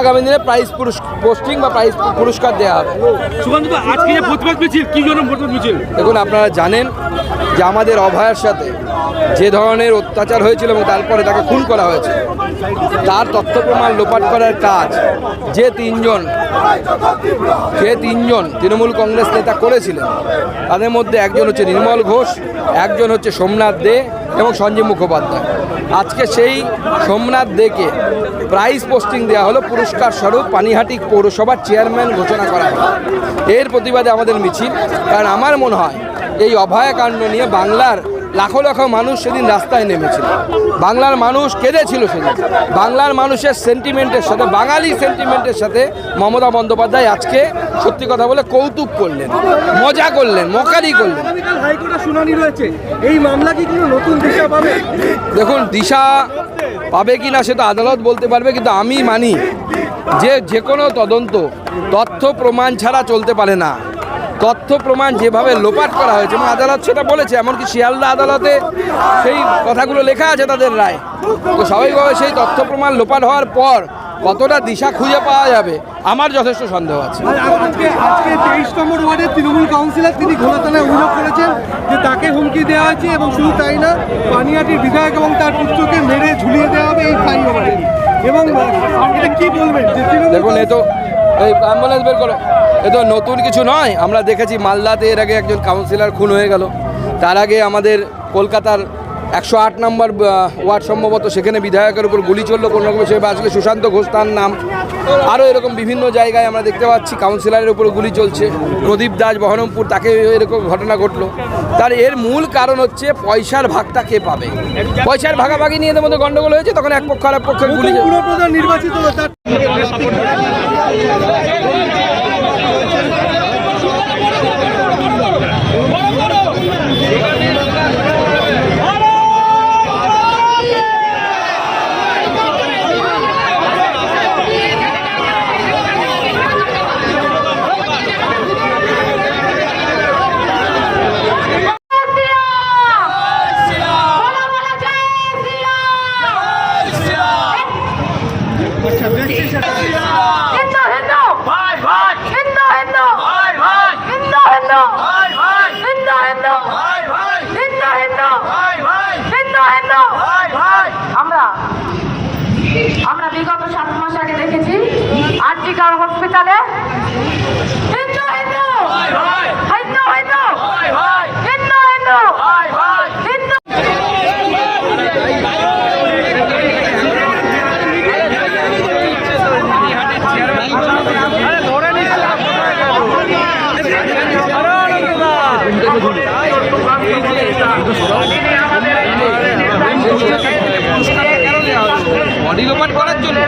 আগামী দিনে prize posting বা প্রাইজ পুরস্কার দেওয়া হবে। আজকে প্রতিবাদ মিছিল কি জন্য প্রতিবাদ মিছিল? দেখুন আপনারা জানেন যে আমাদের অভয়ার সাথে যে ধরনের অত্যাচার হয়েছিল এবং তারপরে তাকে খুন করা হয়েছে তার তথ্য প্রমাণ লোপাট করার কাজ যে তিনজন যে তিনজন তৃণমূল কংগ্রেস নেতা করেছিলেন তাদের মধ্যে একজন হচ্ছে নির্মল ঘোষ একজন হচ্ছে সোমনাথ দে এবং সঞ্জীব মুখোপাধ্যায়। আজকে সেই সোমনাথ দেকে প্রাইজ পোস্টিং দেওয়া হলো, পুরস্কার স্বরূপ পানিহাটি পৌরসভার চেয়ারম্যান ঘোষণা করা হলো এর প্রতিবাদে আমাদের মিছিল। কারণ আমার মনে হয়, এই অভয়াকাণ্ড নিয়ে বাংলার লাখো লাখো মানুষ সেদিন রাস্তায় নেমেছিল। বাংলার মানুষ কেঁদেছিল সেদিন। বাংলার মানুষের সেন্টিমেন্টের সাথে বাঙালি সেন্টিমেন্টের সাথে মমতা বন্দ্যোপাধ্যায় আজকে সত্যি কথা বলে কৌতুক করলেন মজা করলেন মকারি করলেন। শুনানি রয়েছে। এই মামলা কি কোনো নতুন দিশা পাবে? দেখুন দিশা পাবে কি না সেটা আদালত বলতে পারবে কিন্তু আমি মানি যে যে কোনো তদন্ত তথ্য প্রমাণ ছাড়া চলতে পারে না। তথ্য প্রমাণ যেভাবে লোপাট করা হয়েছে এবং আদালত সেটা বলেছে এমনকি শিয়ালদা আদালতে সেই কথাগুলো লেখা আছে তাদের রায়। তো স্বাভাবিকভাবে সেই তথ্য প্রমাণ লোপাট হওয়ার পর কতটা দিশা খুঁজে পাওয়া যাবে আমার যথেষ্ট সন্দেহ আছে। আজকে তেইশ নম্বর ওয়ার্ডের তৃণমূল কাউন্সিলর তিনি ঘোলাতলায় অভিযোগ করেছেন যে তাকে হুমকি দেওয়া হয়েছে এবং শুধু তাই না পানিহাটির বিধায়ক এবং তার পুত্রকে মেরে ঝুলিয়ে দেওয়া হবে এই ফ্লাইওভারে এবং কি বলবেন? দেখুন এ তো এই অ্যাম্বুলেন্স বের করো। এ তো নতুন কিছু নয় আমরা দেখেছি মালদাতে এর আগে একজন কাউন্সিলর খুন হয়ে গেল। তার আগে আমাদের কলকাতার একশো আট নম্বর ওয়ার্ড সম্ভবত সেখানে বিধায়কের উপর গুলি চলল কোনো রকম। সে আজকে সুশান্ত ঘোষ তার নাম। আরও এরকম বিভিন্ন জায়গায় আমরা দেখতে পাচ্ছি কাউন্সিলরের উপর গুলি চলছে। প্রদীপ দাস বহরমপুর তাকে এরকম ঘটনা ঘটলো। তার এর মূল কারণ হচ্ছে পয়সার ভাগটা কে পাবে? পয়সার ভাগাভাগি নিয়ে এদের মধ্যে গন্ডগোল হয়েছে তখন এক পক্ষ আর এক পক্ষের গুলি নির্বাচিত হিন্দু হিন্দু ভাই ভাই হিন্দু হিন্দু ভাই ভাই হিন্দু হিন্দু ভাই ভাই হিন্দু হিন্দু ভাই ভাই হিন্দু হিন্দু ভাই ভাই হিন্দু হিন্দু ভাই ভাই আমরা আমরা বিগত সাত মাস আগে দেখেছি আর্জিকার হসপিটালে হিন্দু হিন্দু ভাই ভাই হিন্দু হিন্দু ভাই ভাই হিন্দু হিন্দু ভাই ভাই হিন্দু বডি লোপাট করার জন্য?